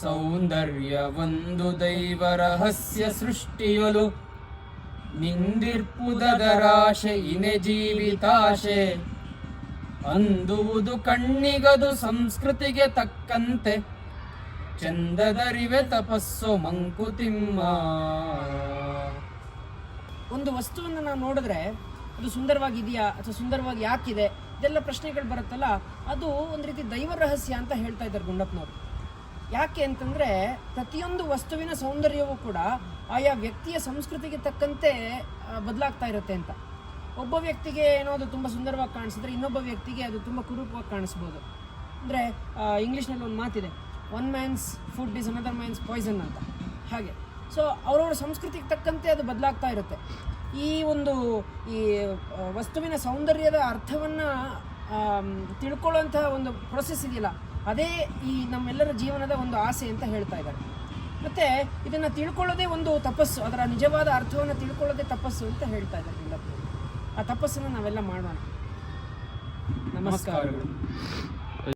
ಸೌಂದರ್ಯವೊಂದು ದೈವ ರಹಸ್ಯ ಸೃಷ್ಟಿಯೊಲು. ನಿಂದಿರ್ಪುದರಾಶೆ ಇನೆ ಜೀವಿತಾಶೆ. ಅಂದುವುದು ಕಣ್ಣಿಗದು ಸಂಸ್ಕೃತಿಗೆ ತಕ್ಕಂತೆ. ಚಂದದರಿವೆ ತಪಸ್ಸು ಮಂಕುತಿಮ್ಮ. ಒಂದು ವಸ್ತುವನ್ನು ನಾವು ನೋಡಿದ್ರೆ ಅದು ಸುಂದರವಾಗಿದೆಯಾ, ಅಥವಾ ಸುಂದರವಾಗಿ ಯಾಕಿದೆ, ಇದೆಲ್ಲ ಪ್ರಶ್ನೆಗಳು ಬರುತ್ತಲ್ಲ, ಅದು ಒಂದು ರೀತಿ ದೈವ ರಹಸ್ಯ ಅಂತ ಹೇಳ್ತಾ ಇದ್ದಾರೆ ಗುಂಡಪ್ಪನವರು. ಯಾಕೆ ಅಂತಂದ್ರೆ ಪ್ರತಿಯೊಂದು ವಸ್ತುವಿನ ಸೌಂದರ್ಯವೂ ಕೂಡ ಆಯಾ ವ್ಯಕ್ತಿಯ ಸಂಸ್ಕೃತಿಗೆ ತಕ್ಕಂತೆ ಬದಲಾಗ್ತಾ ಇರುತ್ತೆ ಅಂತ. ಒಬ್ಬ ವ್ಯಕ್ತಿಗೆ ಏನೋ ಅದು ತುಂಬ ಸುಂದರವಾಗಿ ಕಾಣಿಸಿದ್ರೆ ಇನ್ನೊಬ್ಬ ವ್ಯಕ್ತಿಗೆ ಅದು ತುಂಬ ಕುರೂಪವಾಗಿ ಕಾಣಿಸ್ಬೋದು. ಅಂದರೆ ಇಂಗ್ಲೀಷ್ನಲ್ಲಿ ಒಂದು ಮಾತಿದೆ one man's food is another man's poison ಅಂತ. ಹಾಗೆ. ಸೊ ಅವರವರ ಸಂಸ್ಕೃತಿಗೆ ತಕ್ಕಂತೆ ಅದು ಬದಲಾಗ್ತಾ ಇರುತ್ತೆ. ಈ ಒಂದು, ಈ ವಸ್ತುವಿನ ಸೌಂದರ್ಯದ ಅರ್ಥವನ್ನು ತಿಳ್ಕೊಳ್ಳುವಂತಹ ಒಂದು ಪ್ರೊಸೆಸ್ ಇದೆಯಲ್ಲ ಅದೇ ಈ ನಮ್ಮೆಲ್ಲರ ಜೀವನದ ಒಂದು ಆಸೆ ಅಂತ ಹೇಳ್ತಾ ಇದ್ದಾರೆ. ಮತ್ತೆ ಇದನ್ನು ತಿಳ್ಕೊಳ್ಳೋದೇ ಒಂದು ತಪಸ್ಸು, ಅದರ ನಿಜವಾದ ಅರ್ಥವನ್ನು ತಿಳ್ಕೊಳ್ಳೋದೇ ತಪಸ್ಸು ಅಂತ ಹೇಳ್ತಾ ಇದ್ದಾರೆ ಎಲ್ಲರೂ ಆ ತಪಸ್ಸನ್ನು ನಾವೆಲ್ಲ ಮಾಡೋಣ. ನಮಸ್ಕಾರಗಳು.